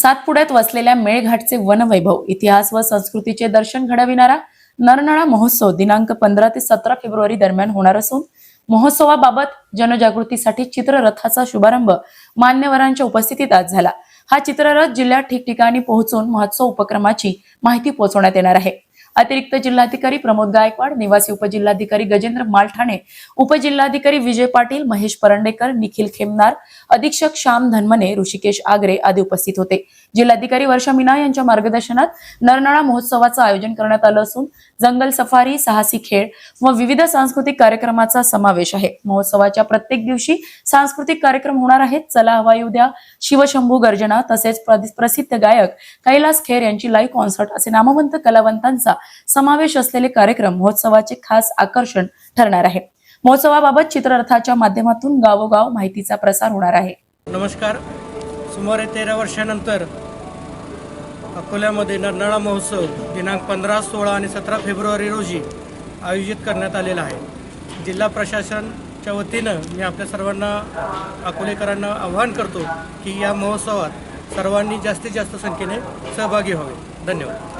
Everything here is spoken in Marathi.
सातपुड्यात वसलेल्या मेळघाटचे वनवैभव इतिहास व संस्कृतीचे दर्शन घडविणारा नरनळा महोत्सव दिनांक पंधरा ते सतरा फेब्रुवारी दरम्यान होणार असून महोत्सवाबाबत जनजागृतीसाठी चित्ररथाचा शुभारंभ मान्यवरांच्या उपस्थितीत आज झाला. हा चित्ररथ जिल्ह्यात ठिकठिकाणी पोहोचून महोत्सव उपक्रमाची माहिती पोहोचवण्यात येणार आहे. अतिरिक्त जिल्हाधिकारी प्रमोद गायकवाड निवासी उपजिल्हाधिकारी गजेंद्र मालठाणे उपजिल्हाधिकारी विजय पाटील महेश परंडेकर निखिल खेमनार अधीक्षक श्याम धनमने ऋषिकेश आगरे आदी उपस्थित होते. जिल्हाधिकारी वर्षा मीना यांच्या मार्गदर्शनात नरनाळा महोत्सवाचं आयोजन करण्यात आलं असून जंगल सफारी साहसी खेळ व विविध सांस्कृतिक कार्यक्रमाचा समावेश आहे. महोत्सवाच्या प्रत्येक दिवशी सांस्कृतिक कार्यक्रम होणार आहेत. चला हवा येऊ द्या. शिवशंभू गर्जना तसेच प्रसिद्ध गायक कैलास खेर यांची लाईव्ह कॉन्सर्ट असे नामवंत कलावंतांचा समावेश असलेले कार्यक्रम महोत्सवाचे खास आकर्षण ठरणार आहे. महोत्सवाबाबत चित्ररथाच्या माध्यमातून गावोगाव माहितीचा प्रसार होणार आहे. नमस्कार. सुमारे तेरा वर्षानंतर अकोल्यामध्ये नरनाळा महोत्सव दिनांक पंधरा सोळा आणि सतरा फेब्रुवारी रोजी आयोजित करण्यात आलेला आहे. जिल्हा प्रशासनच्या वतीनं मी आपल्या सर्वांना अकोलेकरांना आवाहन करतो की या महोत्सवात सर्वांनी जास्तीत जास्त संख्येने सहभागी व्हावे. धन्यवाद.